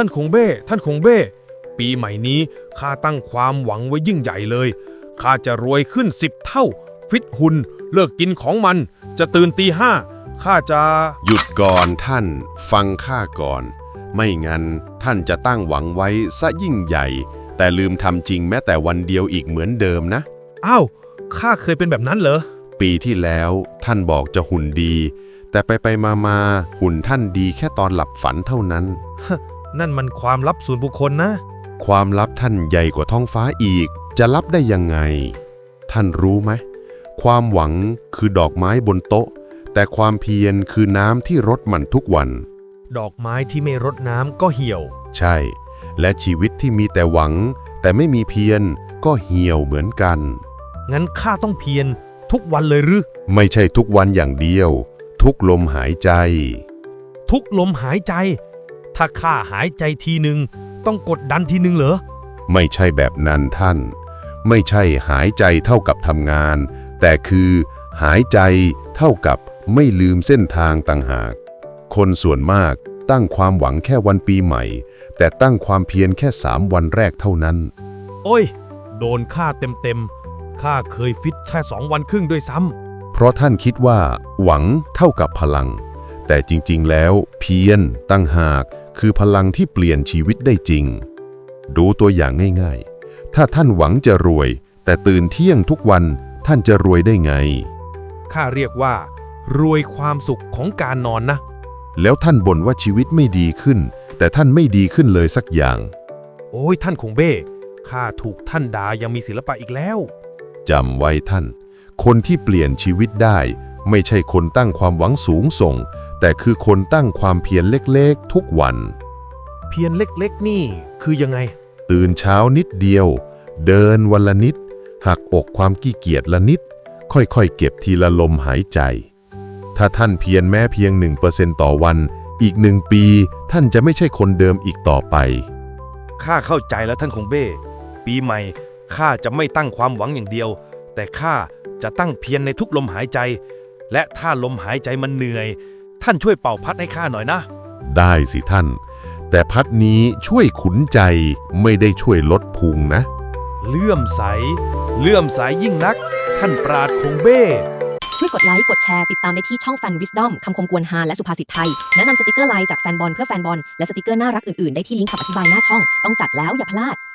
ท่านคงเบ้ ท่านคงเบ้ ปีใหม่นี้ข้าตั้งความหวังไว้ยิ่งใหญ่เลยข้าจะรวยขึ้นสิบเท่า ฟิตหุ่นเลิกกินของมัน จะตื่นตีห้าข้าจะหยุดก่อนท่าน ฟังข้าก่อน ไม่งั้นท่านจะตั้งหวังไว้ซะยิ่งใหญ่ แต่ลืมทำจริงแม้แต่วันเดียวอีกเหมือนเดิมนะ อ้าวข้าเคยเป็นแบบนั้นเหรอ ปีที่แล้วท่านบอกจะหุ่นดี แต่ไปไปมามาหุ่นท่านดีแค่ตอนหลับฝันเท่านั้น นั่นมันความลับส่วนบุคคลนะ ความลับท่านใหญ่กว่าท้องฟ้าอีก จะลับได้ยังไง ท่านรู้ไหม ความหวังคือดอกไม้บนโต๊ะ แต่ความเพียรคือน้ำที่รดมันทุกวัน ดอกไม้ที่ไม่รดน้ำก็เหี่ยว ใช่ และชีวิตที่มีแต่หวัง แต่ไม่มีเพียรก็เหี่ยวเหมือนกัน งั้นข้าต้องเพียรทุกวันเลยหรือ ไม่ใช่ทุกวันอย่างเดียว ทุกลมหายใจ ทุกลมหายใจ ถ้าข้าหายใจทีหนึ่งต้องกดดันทีหนึ่งเหรอ ไม่ใช่แบบนั้นท่าน ไม่ใช่หายใจเท่ากับทำงาน แต่คือหายใจเท่ากับไม่ลืมเส้นทางต่างหาก คนส่วนมากตั้งความหวังแค่วันปีใหม่ แต่ตั้งความเพียรแค่สามวันแรกเท่านั้น โอ้ย โดนข้าเต็มๆข้าเคยฟิตแค่สองวันครึ่งด้วยซ้เพราะท่านคิดว่า หวังเท่ากับพลัง แต่จริงๆแล้วเพียรตั้งหาก คือพลังที่เปลี่ยนชีวิตได้จริง ดูตัวอย่างง่ายๆ ถ้าท่านหวังจะรวย แต่ตื่นเที่ยงทุกวันท่านจะรวยได้ไงำข้าเรียกว่า รวยความสุขของการนอนนะ แล้วท่านบ่นว่าชีวิตไม่ดีขึ้น แต่ท่านไม่ดีขึ้นเลยสักอย่าง โอ้ยท่านคงเบ้ ข้าถูกท่านด่ายังมีศิลปะอีกแล้ว จำไว้ท่าน คนที่เปลี่ยนชีวิตได้ ไม่ใช่คนตั้งความหวังสูงส่ง แต่คือคนตั้งความเพียรเล็กๆ ทุกวัน เพียรเล็กๆ นี่คือยังไง ตื่นเช้านิดเดียว เดินวันละนิด หักอกความขี้เกียจละนิด ค่อยๆ เก็บทีละลมหายใจ ถ้าท่านเพียรแม้เพียง 1%ต่อวัน อีกหนึ่งปีท่านจะไม่ใช่คนเดิมอีกต่อไป ข้าเข้าใจแล้วท่านคงเบ้ ปีใหม่ข้าจะไม่ตั้งความหวังอย่างเดียว แต่ข้าจะตั้งเพียรในทุกลมหายใจ และถ้าลมหายใจมันเหนื่อย ท่านช่วยเป่าพัดให้ข้าหน่อยนะ ได้สิท่าน แต่พัดนี้ช่วยขุนใจไม่ได้ช่วยลดพุงนะ เลื่อมใส เลื่อมใสยิ่งนัก ท่านปราดคงเบ้ ช่วยกดไลค์ กดแชร์ ติดตามได้ที่ช่อง Fan Wisdom คำคมกวนฮาและสุภาษิตไทย แนะนำสติกเกอร์ไลน์จากแฟนบอลเพื่อแฟนบอล และสติกเกอร์น่ารักอื่นๆ ได้ที่ลิงก์คำอธิบายหน้าช่อง ต้องจัดแล้วอย่าพลาด